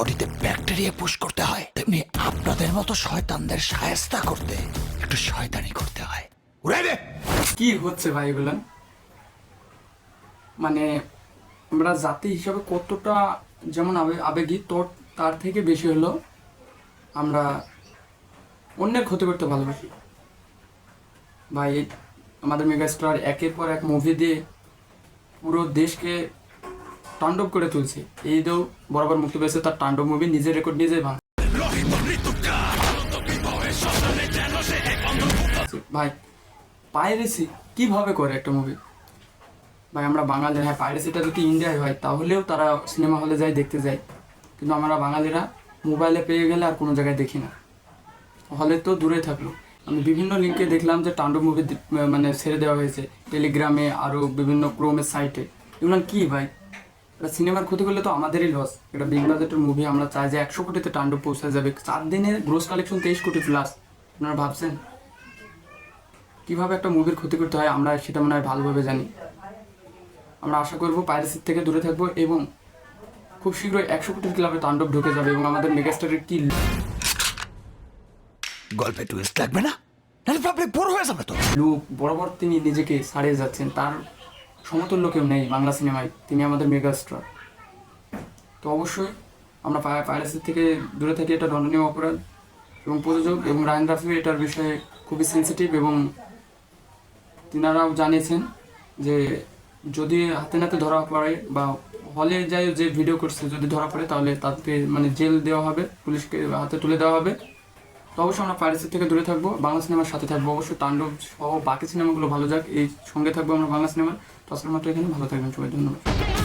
বডিতে bacteria push করতে হয়। তেমনি আপনাদের মতো শয়তানদের সায়স্তা করতে একটু শয়তানি করতে হয়। উড়াই দে! কি হচ্ছে ভাই এগুলা? মানে আমরা জাতি হিসাবে কতটা যেমন আবে- আবেগী তোর তার থেকে বেশি হলো আমরা অন্যের ক্ষতি করতে ভালোবাসি। ভাই, আমাদের মেগাস্টার একের পর এক মুভি দিয়ে পুরো দেশকে তাণ্ডব করে তুলছে। এই তো বরাবর মুক্তি পেয়েছে তার তাণ্ডব মুভি নিজের রেকর্ড নিজেই ভাঙ ভাই পাইরেসি কীভাবে করে একটা মুভি ভাই, আমরা বাঙালিরা হ্যাঁ পাইরেসিটা যদি ইন্ডিয়ায় হয়, তাহলেও তারা সিনেমা হলে যায়, দেখতে যায়। কিন্তু আমরা বাঙালিরা মোবাইলে পেয়ে গেলে আর কোনো জায়গায় দেখি না। হলে তো দূরে থাকল। আমি বিভিন্ন লিঙ্কে দেখলাম যে তাণ্ডব মুভি মানে ছেড়ে দেওয়া হয়েছে। টেলিগ্রামে আরও বিভিন্ন ক্রোমের সাইটে এগুলো কি ভাই? এটা সিনেমার ক্ষতি করলে তো আমাদেরই লস এটা বিগ বাজেটের মুভি আমরা চাই যে একশো কোটিতে তাণ্ডব পৌঁছে যাবে। চার দিনে গ্রোস কালেকশন তেইশ কোটি প্লাস আপনারা ভাবছেন? কীভাবে একটা মুভির ক্ষতি করতে হয় আমরা সেটা মনে হয় ভালোভাবে জানি। আমরা আশা করব পাইরেসির থেকে দূরে থাকব এবং খুব শীঘ্রই একশো কোটির ক্লাবে তাণ্ডব ঢুকে যাবে এবং আমাদের মেগাস্টারের কি গল্পে টুইস্ট লাগবে না? নাহলে বড় হয়ে যাবে তো। লুক বরাবর তিনি নিজেকে সারিয়ে যাচ্ছেন। তার সমতুল্য কেউ নেই বাংলা সিনেমায়। তিনি আমাদের মেগাস্টার। তো অবশ্যই আমরা পাইরেসির থেকে দূরে থাকি, এটা দণ্ডনীয় অপরাধ। এবং প্রযোজক এবং রায়ন রাফি এটার বিষয়ে খুবই সেন্সিটিভ এবং তিনারাও জানিয়েছেন যে যদি হাতে নাতে ধরা পড়ে বা হলে যাই যে ভিডিও করছে, যদি ধরা পড়ে তাহলে তাকে মানে জেল দেওয়া হবে, পুলিশকে হাতে তুলে দেওয়া হবে। তো অবশ্যই আমরা পাইরেসির থেকে দূরে থাকব, বাংলা সিনেমার সাথে থাকব। অবশ্যই তাণ্ডব সহ বাকি সিনেমাগুলো ভালো যাক, এই সঙ্গে থাকব আমরা বাংলা সিনেমার। আজকের মতো এখানে ভালো থাকবেন সবাই ধন্যবাদ।